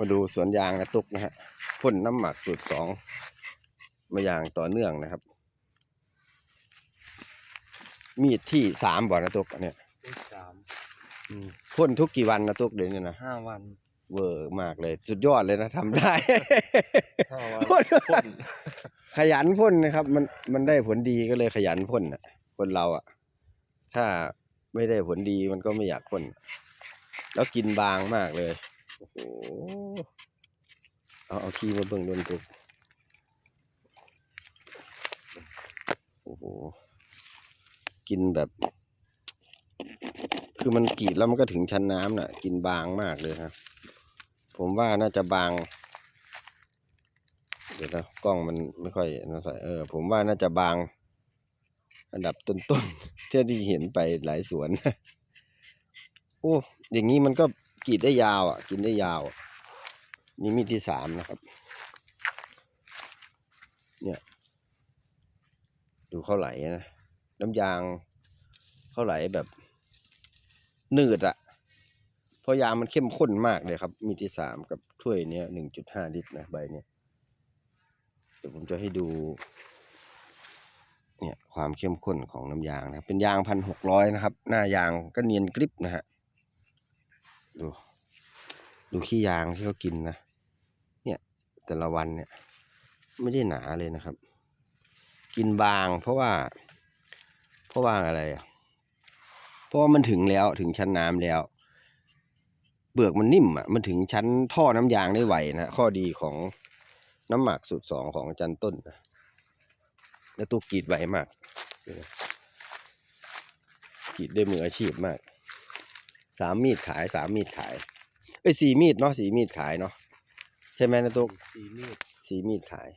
มาดูสวนยางนะตุกนะฮะพ่นน้ำหมักสูตรสองมาอย่างต่อเนื่องนะครับ มีดที่สามบ่อนะตุกอันเนี้ยที่สามอืมพ่นทุกกี่วันนะตุกเดี๋ยวนี้นะห้าวันเวอร์มากเลย สุดยอดเลยนะทำได้ ห้าวันพ่น พ่นขยันพ่นนะครับ มันมันได้ผลดีก็เลยขยันพ่นอะ คนเราอะ ถ้าไม่ได้ผลดีมันก็ไม่อยากพ่นแล้วกินบางมากเลย โอ้โห เอาเอาขี้มาเบิ่งดนตุกโอ้โห กินแบบ คือมันกรีดแล้วมันก็ถึงชั้นน้ำน่ะ กินบางมากเลยครับ ผมว่าน่าจะบาง เดี๋ยวนะกล้องมันไม่ค่อยนะใส่เออ ผมว่าน่าจะบาง อันดับต้นๆที่ที่เห็นไปหลายสวน โอ้ อย่างนี้มันก็ กรีดได้ยาวอะ กินได้ยาวอะนี่มีดที่สามนะครับ เนี่ย ดูเขาไหลนะ น้ำยางเขาไหลแบบหนืดอะเพราะยางมันเข้มข้นมากเลยครับ มีที่สามกับถ้วยเนี้ยหนึ่งจุดห้าลิตรนะใบเนี้ยเดี๋ยวผมจะให้ดู เนี่ยความเข้มข้นของน้ำยางนะเป็นยางพันหกร้อยนะครับ หน้ายางก็เนียนกริบนะฮะ ดู ดูขี้ยางที่เขากินนะ เนี่ย แต่ละวันเนี่ย ไม่ได้หนาเลยนะครับ กินบางเพราะว่า เพราะว่าอะไรอะเพราะว่ามันถึงแล้วถึงชั้นน้ำแล้ว เปลือกมันนิ่มอะมันถึงชั้นท่อน้ำยางได้ไหวนะข้อดีของน้ำหมักสูตรสองของอาจารย์ต้นนะแล้วตู้กรีดไหวมากกรีดด้วยมืออาชีพมาก สามมีดขายสามมีดขายเอ้ยสี่มีดเนาะสี่มีดขายเนาะใช่ไหมนะตุ๊กสีมีดสี่มีดขาย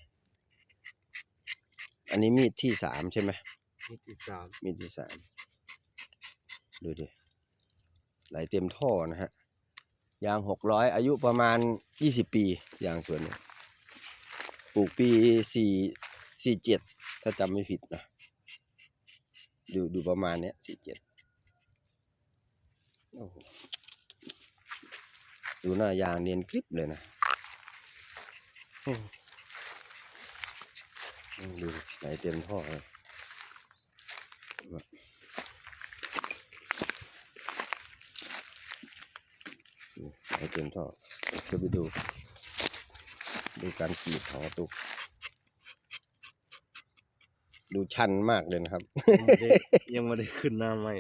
อันนี้มีดที่สามใช่ไหมมีดที่สามมีดที่สามดูดิไหลเต็มท่อนะฮะยางหกร้อยอายุประมาณยี่สิบปียางสวนนี้ปลูกปีสี่สี่เจ็ดถ้าจำไม่ผิดนะ ดูดูประมาณเนี้ยสี่เจ็ด โอ้โหดูหน้ายางเนียนกริบเลยนะดูไหลเต็มท่อเลยนี่ให้เต็มท่อจะไปดู ดูการกรีดของตุกดูชันมากเลยนะครับ ยังไม่ได้ยังไม่ได้ขึ้นหน้าใหม่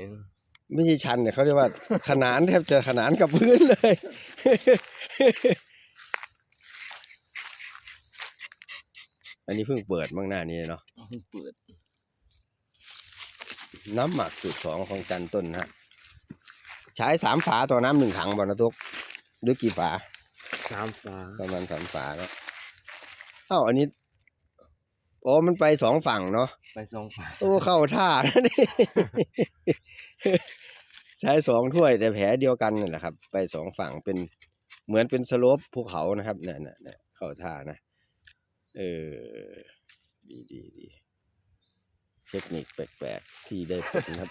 ไม่ใช่ชันเนี่ยเขาเรียกว่า ขนานแทบจะขนานกับพื้นเลย อันนี้เพิ่งเปิดมั่งหน้านี้เนาะเปิด น้ำหมักสูตรสองของจันต้นนะฮะ ใช้สามฝาต่อน้ำหนึ่งถังบ่นะตุกหรือกี่ฝาสามฝาประมาณสามฝาเนาะเอ้าอันนี้ อ๋อมันไปสองฝั่งเนาะไปสองฝาโอ้เข้าท่านะนี่ ใช้สองถ้วยแต่แผลเดียวกันนั่นแหละครับ ไปสองฝั่งเป็นเหมือนเป็นสโลปภูเขานะครับเนี่ยเนี่ยเนี่ยเข้าท่านะเออดีดีดีเทคนิคแปลกๆที่ได้ผลครับ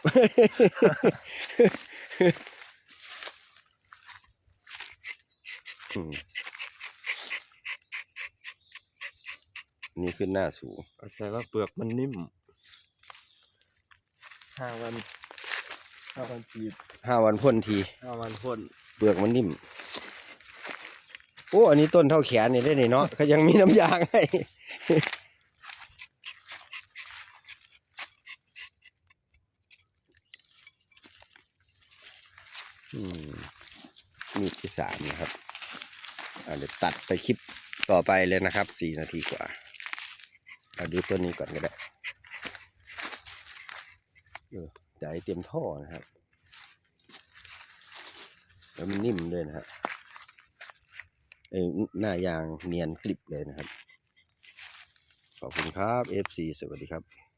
อืม นี่ขึ้นหน้าสูงอาศัยว่าเปลือกมันนิ่มห้าวันห้าวันจีบห้าวันพ่นทีห้าวันพ่นเปลือกมันนิ่ม โอ้อันนี้ต้นเท่าแขนนี่ได้นี่เนาะเขายังมีน้ำยางให้อืมมีดที่สามนะครับอ่าเดี๋ยวตัดไปคลิปต่อไปเลยนะครับสี่นาทีกว่า เอาดูตัวนี้ก่อนก็ได้เออใจเตรียมท่อนะครับแล้วมันนิ่มด้วยนะฮะเออหน้ายางเนียนกริบเลยนะครับ ขอบคุณครับ FC สวัสดีครับ